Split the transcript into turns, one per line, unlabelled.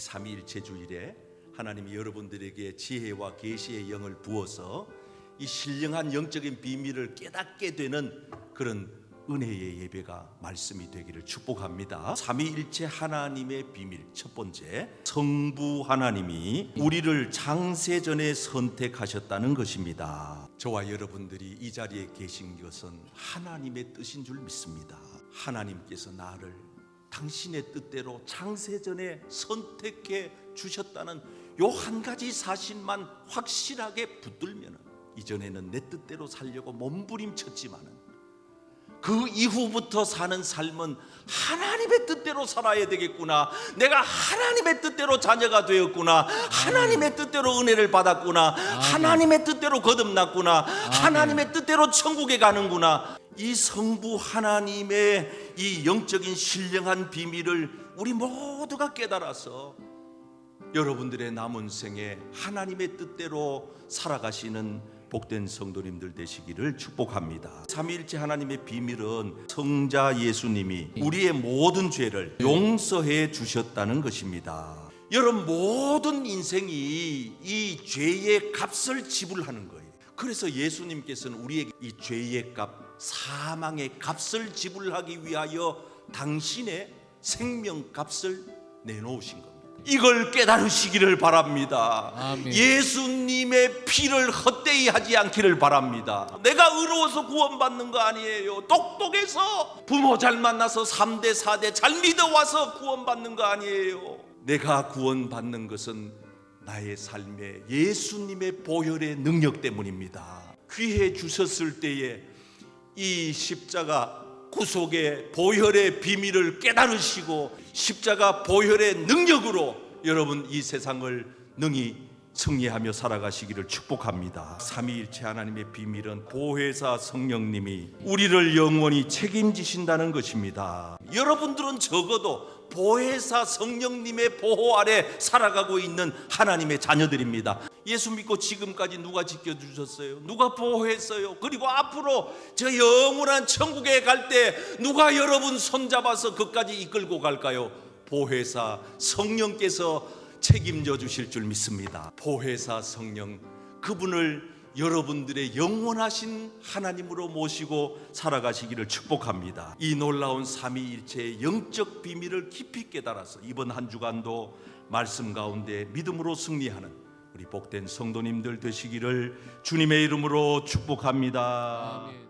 삼위일체 주일에 하나님이 여러분들에게 지혜와 계시의 영을 부어서 이 신령한 영적인 비밀을 깨닫게 되는 그런 은혜의 예배가 말씀이 되기를 축복합니다. 삼위일체 하나님의 비밀 첫 번째 성부 하나님이 우리를 장세전에 선택하셨다는 것입니다. 저와 여러분들이 이 자리에 계신 것은 하나님의 뜻인 줄 믿습니다. 하나님께서 나를 당신의 뜻대로 창세전에 선택해 주셨다는 요 한 가지 사실만 확실하게 붙들면 이전에는 내 뜻대로 살려고 몸부림쳤지만은 그 이후부터 사는 삶은 하나님의 뜻대로 살아야 되겠구나. 내가 하나님의 뜻대로 자녀가 되었구나. 하나님의 뜻대로 은혜를 받았구나. 하나님의 뜻대로 거듭났구나. 하나님의 뜻대로 천국에 가는구나. 이 성부 하나님의 이 영적인 신령한 비밀을 우리 모두가 깨달아서 여러분들의 남은 생에 하나님의 뜻대로 살아가시는 복된 성도님들 되시기를 축복합니다. 삼위일체 하나님의 비밀은 성자 예수님이 우리의 모든 죄를 용서해 주셨다는 것입니다. 여러분 모든 인생이 이 죄의 값을 지불하는 거예요. 그래서 예수님께서는 우리에게 이 죄의 값, 사망의 값을 지불하기 위하여 당신의 생명 값을 내놓으신 겁니다. 이걸 깨달으시기를 바랍니다.
아멘.
예수님의 피를 헛되이 하지 않기를 바랍니다. 내가 의로워서 구원받는 거 아니에요. 똑똑해서 부모 잘 만나서 3대 4대 잘 믿어와서 구원받는 거 아니에요. 내가 구원받는 것은 나의 삶에 예수님의 보혈의 능력 때문입니다. 귀해 주셨을 때에 이 십자가 구속의 보혈의 비밀을 깨달으시고 십자가 보혈의 능력으로 여러분 이 세상을 능히 승리하며 살아가시기를 축복합니다. 삼위일체 하나님의 비밀은 보혜사 성령님이 우리를 영원히 책임지신다는 것입니다. 여러분들은 적어도 보혜사 성령님의 보호 아래 살아가고 있는 하나님의 자녀들입니다. 예수 믿고 지금까지 누가 지켜주셨어요? 누가 보호했어요? 그리고 앞으로 저 영원한 천국에 갈 때 누가 여러분 손잡아서 그까지 이끌고 갈까요? 보혜사 성령께서 책임져 주실 줄 믿습니다. 보혜사 성령 그분을 여러분들의 영원하신 하나님으로 모시고 살아가시기를 축복합니다. 이 놀라운 삼위일체의 영적 비밀을 깊이 깨달아서 이번 한 주간도 말씀 가운데 믿음으로 승리하는 우리 복된 성도님들 되시기를 주님의 이름으로 축복합니다.
아멘.